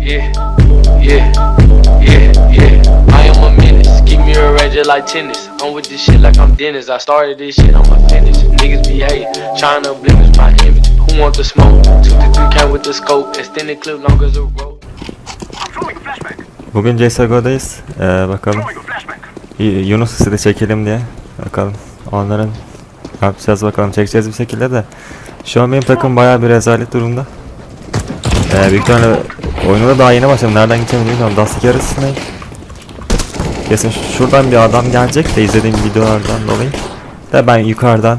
Yeah, yeah, yeah, yeah. I am a menace. Keep me a ranger like tennis. I'm with this shit like I'm Dennis. I started this shit, I'ma finish. Niggas be hating, trying to blemish my image. Who want the smoke? Two to three count with the scope. Extended clip long as a rope. Bugün CSGO'dayız. Ee, bakalım. Yunus sizi çekelim diye. Bakalım. Onların ne yapacağız bakalım. Çekeceğiz bir şekilde de. Şu an benim takım bayağı bir rezalet durumda. Ee, büyük ihtimalle oyuna da daha yeni başladım. Nereden gideceğimi bilmiyorum. Dusty arasındayım. Kesin şuradan bir adam gelecek de izlediğim videolardan dolayı. Da ben yukarıdan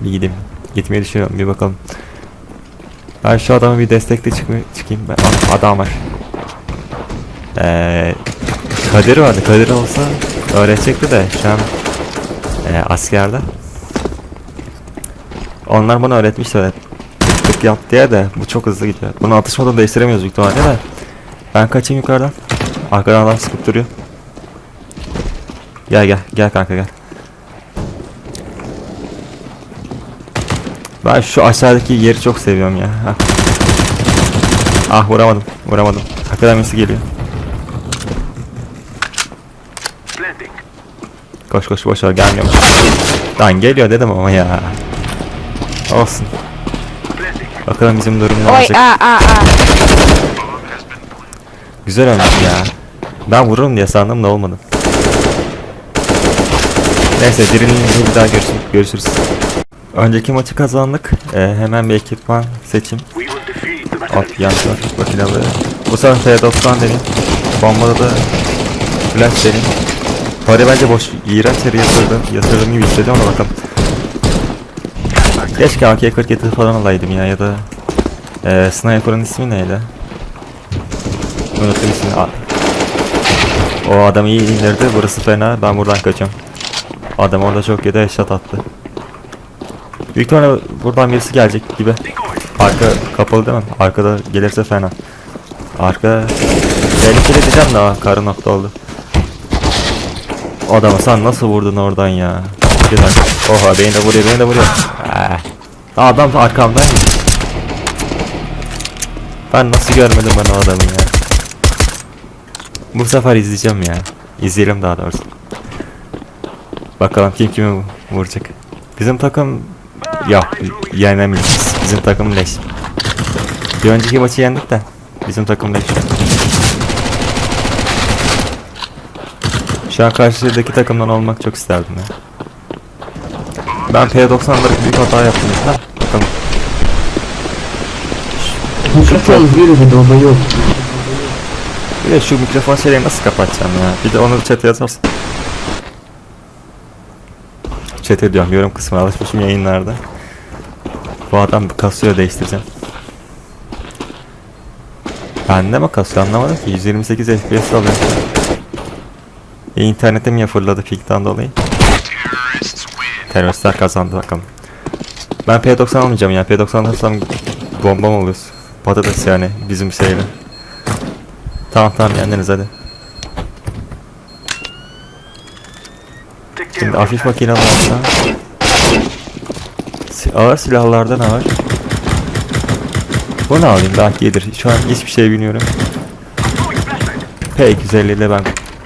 bir gideyim. Gitmeyi düşünüyorum. Bir bakalım. Ben şu adamı bir çıkmayı çıkayım. Ben, Ah, adam var. Ee, Kadir vardı. Kadir olsa öğretecekti de şu an e, askerde. Onlar bana öğretmişti öyle tık yap diye de bu çok hızlı gidiyor. Bunu atışmadan değiştiremiyoruz büyük ihtimalle de. Ben kaçayım yukarıdan. Arkadan adam sıkıp duruyor. Gel gel gel kanka gel. Ben şu aşağıdaki yeri çok seviyorum ya. Ah, ah vuramadım vuramadım. Akademisi geliyor. Koş koş boş ver gelmiyormuş. Lan geliyor dedim ama ya. Olsun. Bakalım bizim durum ne Oy olacak. aa aa aa. Güzel olmuş ya. Ben vururum diye sandım da olmadı. Neyse dirilince bir daha görüşürüz. görüşürüz. Önceki maçı kazandık. Ee, hemen bir ekipman seçim. At yan trafik makinaları. Bu sefer F90 deneyim. Bombada da flash deneyim. Para bence boş. İğrenç yere yatırdım. Yatırdım gibi hissediyorum ama bakalım. Keşke AK-47 falan alaydım ya ya da e, Sniper'ın ismi neydi? Unuttum ismini. O adam iyi indirdi. Burası fena. Ben buradan kaçıyorum. Adam orada çok yedi headshot attı. Büyük ihtimalle buradan birisi gelecek gibi. Arka kapalı değil mi? Arkada gelirse fena. Arka tehlikeli diyeceğim de karı nokta oldu. Sen nasıl vurdun oradan ya? Dakika. Oha beni de vuruyor beni de vuruyor. Adam arkamdaymış. Ben nasıl görmedim ben o adamı ya. Bu sefer izleyeceğim ya. İzleyelim daha doğrusu. Bakalım kim kimi vuracak. Bizim takım ya yenemeyiz. Bizim takım leş. Bir önceki maçı yendik de bizim takım leş. Şu an karşıdaki takımdan olmak çok isterdim ya. Ben P90'larda büyük hata yaptım ya. Bakalım. Mikrofon bir doba yok. Bir de şu mikrofon şeyleri nasıl kapatacağım ya? Bir de onu chat'e yazarsın. Chat'e diyorum yorum kısmına alışmışım yayınlarda. Bu adam kasıyor değiştireceğim. Bende mi kasıyor anlamadım ki 128 FPS alıyor. E, internetim ya fırladı pikten dolayı. Teröristler kazandı bakalım. Ben P90 almayacağım ya. P90 alırsam bomba mı oluyoruz? Patates yani bizim şeyle. Tamam tamam yendiniz hadi. Şimdi hafif makinalardan Si- ağır silahlarda ne var? Bu ne alayım belki iyidir. Şu an hiçbir şey bilmiyorum. P250 ile ben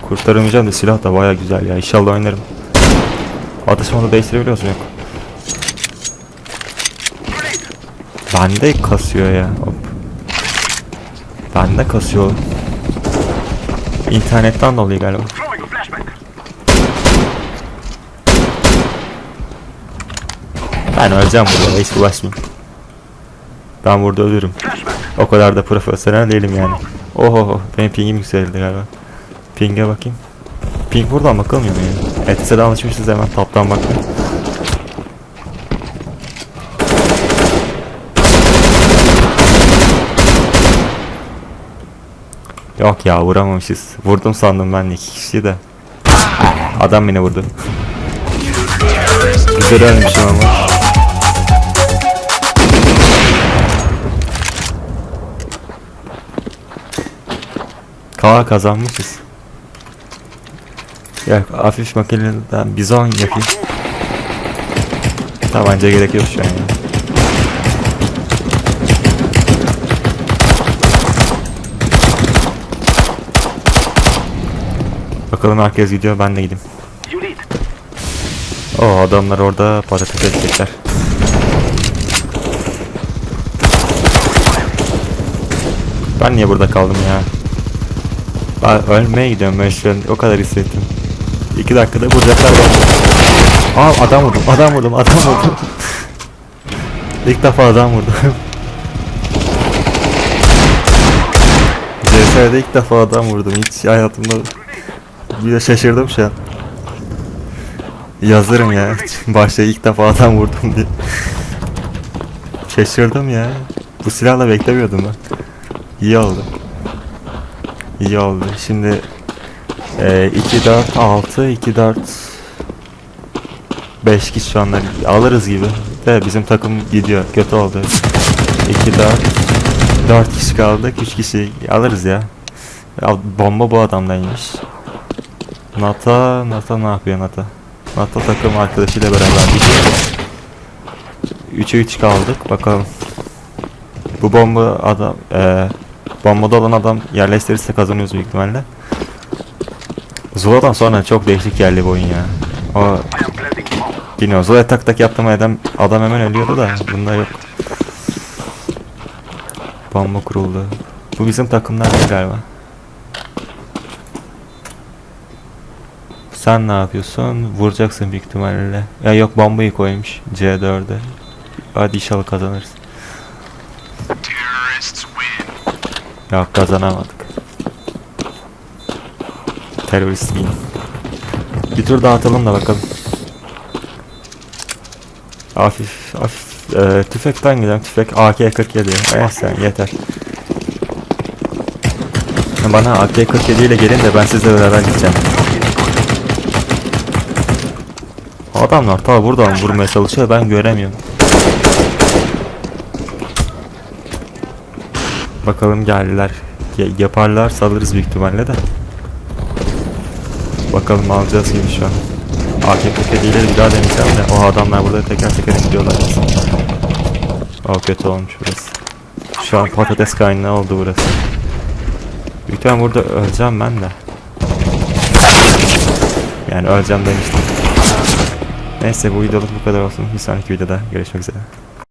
kurtaramayacağım da silah da baya güzel ya. İnşallah oynarım. Atış modu değiştirebiliyor musun? Yok. Bende kasıyor ya. Hop. Bende kasıyor. İnternetten dolayı galiba. Ben öleceğim burada hiç bulaşmayayım. Ben burada ölürüm. O kadar da profesyonel değilim yani. Oho benim pingim yükseldi galiba. Ping'e bakayım. Ping buradan bakılmıyor mu yani? ETS'de alışmışız hemen taptan bakmaya. Yok ya vuramamışız. Vurdum sandım ben iki kişi de. Adam beni vurdu. Güzel ölmüşüm ama. Kava kazanmışız. Ya hafif makineden bizon yapayım. Tabanca gerek yok şu an ya. Bakalım herkes gidiyor ben de gideyim. O adamlar orada patates edecekler. Ben niye burada kaldım ya? Ben ölmeye gidiyorum ben şu an o kadar hissettim. İki dakikada vuracaklar beni. Aa adam vurdum, adam vurdum, adam vurdum. İlk defa adam vurdum. CS'de ilk defa adam vurdum. Hiç hayatımda bir de şaşırdım şu an. Yazarım ya. Başta ilk defa adam vurdum diye. Şaşırdım ya. Bu silahla beklemiyordum ben. İyi oldu. İyi oldu. Şimdi e, 2 4 6 2 4 5 kişi şu anda alırız gibi. De bizim takım gidiyor. Kötü oldu. 2 4 4 kişi kaldık. 3 kişi alırız ya. ya. Bomba bu adamdaymış. Nata, Nata ne yapıyor Nata? Nata takım arkadaşıyla beraber gidiyor. 3'e 3 kaldık. Bakalım. Bu bomba adam eee bombada olan adam yerleştirirse kazanıyoruz büyük ihtimalle. Zula'dan sonra çok değişik geldi bu oyun ya. O Bilmiyorum Zula tak tak yaptım adam, adam hemen ölüyordu da bunda yok. Bomba kuruldu. Bu bizim değil galiba. Sen ne yapıyorsun? Vuracaksın büyük ihtimalle. Ya yok bombayı koymuş C4'e. Hadi inşallah kazanırız. Yok kazanamadık. Terörist win. Bir tur daha atalım da bakalım. Hafif hafif e, tüfekten gidelim. Tüfek AK-47. Evet sen yeter. Bana AK-47 ile gelin de ben sizle beraber gideceğim. Adamlar ta buradan vurmaya çalışıyor ben göremiyorum. Bakalım geldiler. Ya- yaparlar salırız büyük ihtimalle de. Bakalım alacağız gibi şu an. AK-47 ile bir daha deneyeceğim de o adamlar burada teker teker gidiyorlar. O kötü olmuş burası. Şu an patates kaynağı oldu burası. Büyük burada öleceğim ben de. Yani öleceğim demiştim. Neyse bu videoluk bu kadar olsun. Bir sonraki videoda görüşmek üzere.